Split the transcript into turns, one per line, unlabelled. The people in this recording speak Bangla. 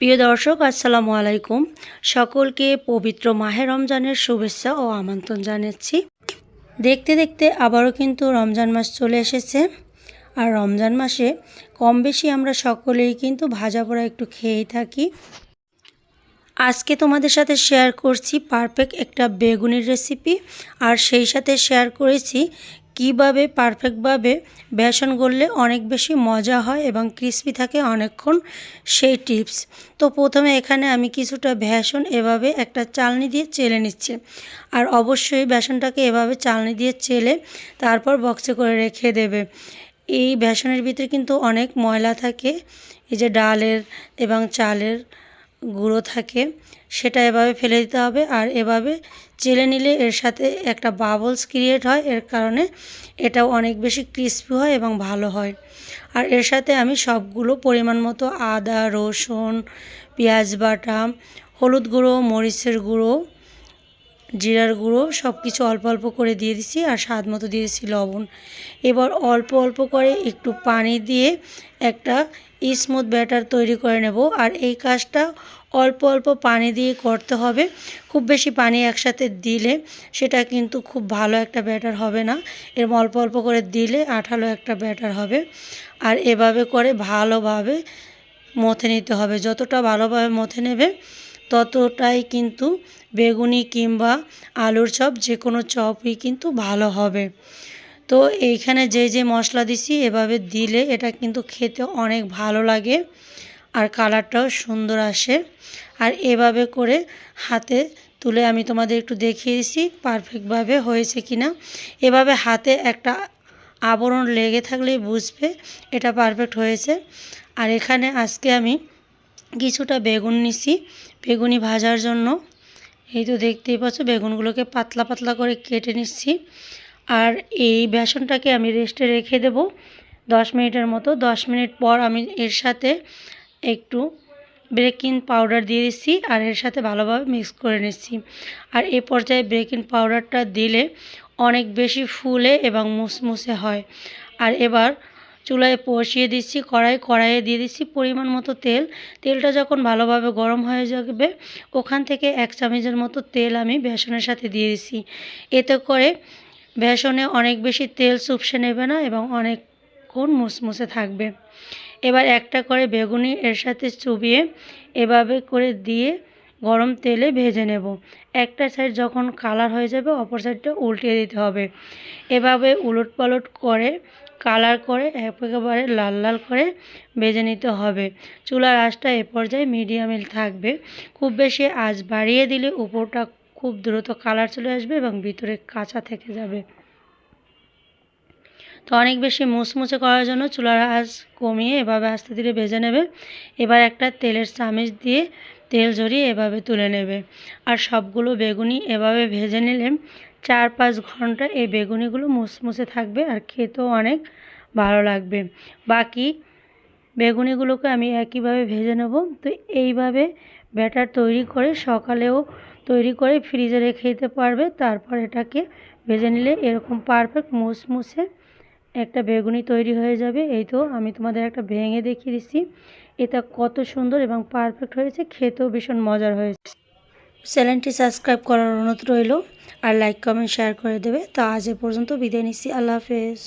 প্রিয় দর্শক, আসসালামু আলাইকুম। সকলকে পবিত্র মাহে রমজানের শুভেচ্ছা ও আমন্ত্রণ জানাচ্ছি। দেখতে দেখতে আবারও কিন্তু রমজান মাস চলে এসেছে। আর রমজান মাসে কম বেশি আমরা সকলেই কিন্তু ভাজা পোড়া একটু খেয়েই থাকি। আজকে তোমাদের সাথে শেয়ার করছি পারফেক্ট একটা বেগুনের রেসিপি আর সেই সাথে শেয়ার করেছি কীভাবে পারফেক্টভাবে বেসন গড়লে অনেক বেশি মজা হয় এবং ক্রিস্পি থাকে অনেকক্ষণ, সেই টিপস। তো প্রথমে এখানে আমি কিছুটা বেসন এভাবে একটা চালনি দিয়ে চেলে নিচ্ছি। আর অবশ্যই বেসনটাকে এভাবে চালনি দিয়ে চেলে তারপর বক্সে করে রেখে দেবে। এই বেসনের ভিতরে কিন্তু অনেক ময়লা থাকে, এই যে ডালের এবং চালের গুঁড়ো থাকে, সেটা এভাবে ফেলে দিতে হবে আর এভাবে চেলে নিলে এর সাথে একটা বাবলস ক্রিয়েট হয়, এর কারণে এটাও অনেক বেশি ক্রিস্পি হয় এবং ভালো হয়। আর এর সাথে আমি সবগুলো পরিমাণ মতো আদা, রসুন, পেঁয়াজ বাটা, হলুদ গুঁড়ো, মরিচের গুঁড়ো, জিরার গুঁড়ো সব কিছু অল্প অল্প করে দিয়ে দিছি আর স্বাদ মতো দিয়ে দিচ্ছি লবণ। এবার অল্প অল্প করে একটু পানি দিয়ে একটা স্মুথ ব্যাটার তৈরি করে নেব আর এই কাজটা অল্প অল্প পানি দিয়ে করতে হবে। খুব বেশি পানি একসাথে দিলে সেটা কিন্তু খুব ভালো একটা ব্যাটার হবে না। এরকম অল্প অল্প করে দিলে আঠালো একটা ব্যাটার হবে। আর এভাবে করে ভালোভাবে মথে নিতে হবে। যতটা ভালোভাবে মথে নেবে ততটাই কিন্তু বেগুনি কিংবা আলুর চপ যে কোনো চপই কিন্তু ভালো হবে। তো এইখানে যে যে মশলা দিছি, এভাবে দিলে এটা কিন্তু খেতে অনেক ভালো লাগে আর কালারটাও সুন্দর আসে। আর এভাবে করে হাতে তুলে আমি তোমাদের একটু দেখিয়ে দিছি, পারফেক্টভাবে হয়েছে কি না এভাবে হাতে একটা আবরণ লেগে থাকলেই বুঝবে এটা পারফেক্ট হয়েছে। আর এখানে আজকে আমি কিছুটা বেগুন নিছি, বেগুনি ভাজার জন্য। এই তো দেখতেই পাচ্ছ, বেগুনগুলোকে পাতলা পাতলা করে কেটে নিচ্ছি। আর এই বেসনটাকে আমি রেস্টে রেখে দেব। দশ মিনিটের মতো, দশ মিনিট পর আমি এর সাথে একটু ব্রেকিং পাউডার দিয়ে দিচ্ছি আর এর সাথে ভালোভাবে মিক্স করে নিচ্ছি। আর এ পর্যায়ে ব্রেকিং পাউডারটা দিলে অনেক বেশি ফুলে এবং মুসমুসে হয়। আর এবার চুলায় বসিয়ে দিচ্ছি, কড়াই, কড়াইয়ে দিয়ে দিচ্ছি পরিমাণ মতো তেল। তেলটা যখন ভালোভাবে গরম হয়ে যাবে, ওখান থেকে এক চামচের মতো তেল আমি বেসনের সাথে দিয়ে দিচ্ছি। এতে করে বেসনে অনেক বেশি তেল চুপসে নেবে না এবং অনেকক্ষণ মুসমুসে থাকবে। এবার একটা করে বেগুনি এর সাথে চুবিয়ে এভাবে করে দিয়ে গরম তেলে ভেজে নেব। একটা সাইড যখন কালার হয়ে যাবে, অপর সাইডটা উল্টিয়ে দিতে হবে। এভাবে উলট পালট করে কালার করে, একেবারে লাল লাল করে ভেজে নিতে হবে। চুলার আঁচটা এ পর্যায়ে মিডিয়ামে থাকবে। খুব বেশি আঁচ বাড়িয়ে দিলে উপরটা খুব দ্রুত কালার চলে আসবে এবং ভিতরে কাঁচা থেকে যাবে। তো অনেক বেশি মুচমুচে করার জন্য চুলার আঁচ কমিয়ে এভাবে আস্তে ধীরে ভেজে নেবে। এবার একটা তেলের চামিচ দিয়ে তেল ঝরিয়ে এভাবে তুলে নেবে। আর সবগুলো বেগুনি এভাবে ভেজে নিলে চার পাঁচ ঘণ্টা এই বেগুনিগুলো মুসমুসে থাকবে আর খেতেও অনেক ভালো লাগবে। বাকি বেগুনিগুলোকে আমি একইভাবে ভেজে নেব। তো এইভাবে ব্যাটার তৈরি করে সকালেও তৈরি করে ফ্রিজে রেখে দিতে পারবে। তারপর এটাকে ভেজে নিলে এরকম পারফেক্ট মুসমুসে একটা বেগুনি তৈরি হয়ে যাবে। এই তো আমি তোমাদের একটা ভেঙে দেখিয়ে দিচ্ছি। এটা কত সুন্দর এবং পারফেক্ট হয়েছে। খেতেও ভীষণ মজার হয়েছে। চ্যানেলটি সাবস্ক্রাইব করার অনুরোধ রইল। আর লাইক কমেন্ট শেয়ার করে দেবে। তো আজ এ পর্যন্ত বিদায় নিচ্ছি। আল্লাহ হাফেজ।